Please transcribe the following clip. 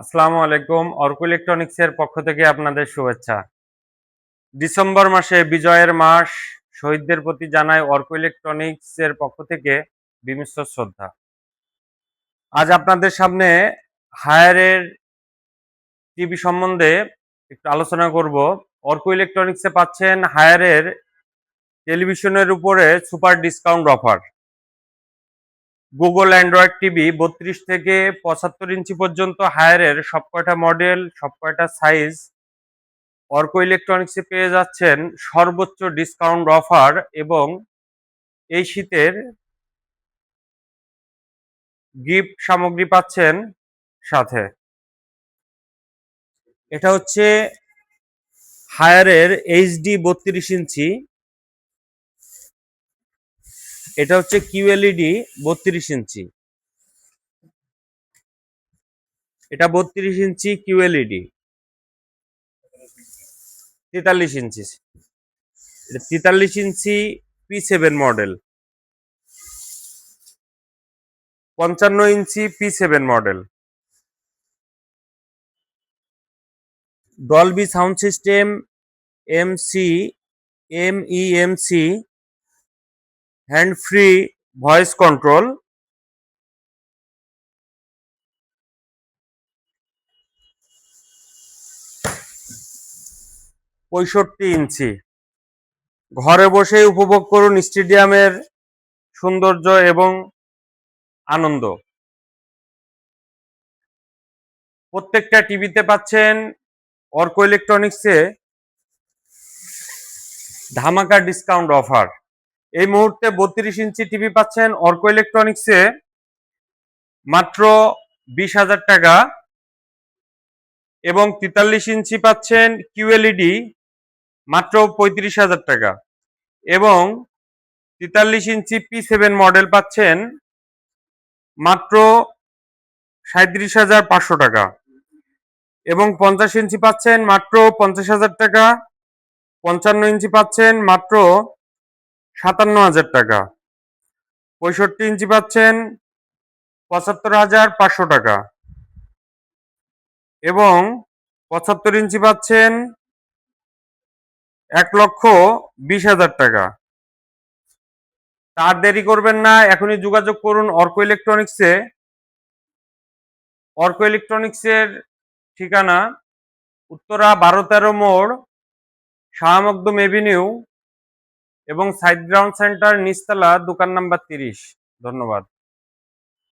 আসসালামু আলাইকুম। অর্ক ইলেকট্রনিক্সের পক্ষ থেকে আপনাদের শুভেচ্ছা। ডিসেম্বর মাসে বিজয়ের মাস, শহীদদের প্রতি জানায় অর্ক ইলেকট্রনিক্সের পক্ষ থেকে বিমিশ্র শ্রদ্ধা। আজ আপনাদের সামনে হায়ারের টিভি সম্বন্ধে একটু আলোচনা করব। অর্ক ইলেকট্রনিক্সে পাচ্ছেন হায়ারের টেলিভিশনের উপরে super discount offer. Google Android TV বত্রিশ থেকে পঁচাত্তর ইঞ্চি পর্যন্ত হায়ারের সবকয়টা মডেল সবকয়টা সাইজ অর্ক ইলেকট্রনিক্সে পেয়ে যাচ্ছেন সর্বোচ্চ ডিসকাউন্ট অফার এবং এই শীতের গিফট সামগ্রী পাচ্ছেন সাথে। এটা হচ্ছে হায়ারের এইচডি বত্রিশ ইঞ্চি। এটা হচ্ছে কিউএলইডি বত্রিশ ইঞ্চি। এটা বত্রিশ ইঞ্চি কিউএলইডি তেতাল্লিশ ইঞ্চি। এটা তেতাল্লিশ ইঞ্চি পি সেভেন মডেল পঞ্চান্ন inch P seven model Dolby sound system MC M E M C hand free voice control পঁয়ষট্টি ইঞ্চি। ঘরে বসেই উপভোগ করুন স্টেডিয়ামের সৌন্দর্য এবং আনন্দ। প্রত্যেকটা টিভিতে পাচ্ছেন অর্ক ইলেকট্রনিক্সে ধামাকা ডিসকাউন্ট অফার এই মুহূর্তে বত্রিশ ইঞ্চি টিভি পাচ্ছেন অর্ক ইলেকট্রনিক্সে। মাত্র বিশ হাজার টাকা। এবং তেতাল্লিশ ইঞ্চি পাচ্ছেন কিউএলইডি মাত্র পঁয়ত্রিশ হাজার টাকা। এবং তেতাল্লিশ ইঞ্চি পি সেভেন মডেল পাচ্ছেন মাত্র সাঁত্রিশ হাজার পাঁচশো টাকা। এবং পঞ্চাশ ইঞ্চি পাচ্ছেন মাত্র পঞ্চাশ হাজার টাকা। পঞ্চান্ন ইঞ্চি পাচ্ছেন মাত্র সাতান্ন হাজার টাকা। পঁয়ষট্টি ইঞ্চি পাচ্ছেন পঁচাত্তর হাজার পাঁচশো টাকা। এবং পঁচাত্তর ইঞ্চি পাচ্ছেন এক লক্ষ বিশ হাজার টাকা। তার দেরি করবেন না, এখনই যোগাযোগ করুন অর্ক ইলেকট্রনিক্সে। অর্ক ইলেকট্রনিক্সের ঠিকানা উত্তরা বারো তেরো মোড় শাহমকদুম এভিনিউ এবং সাইড গ্রাউন্ড সেন্টার নিচতলা দোকান নাম্বার তিরিশ। ধন্যবাদ।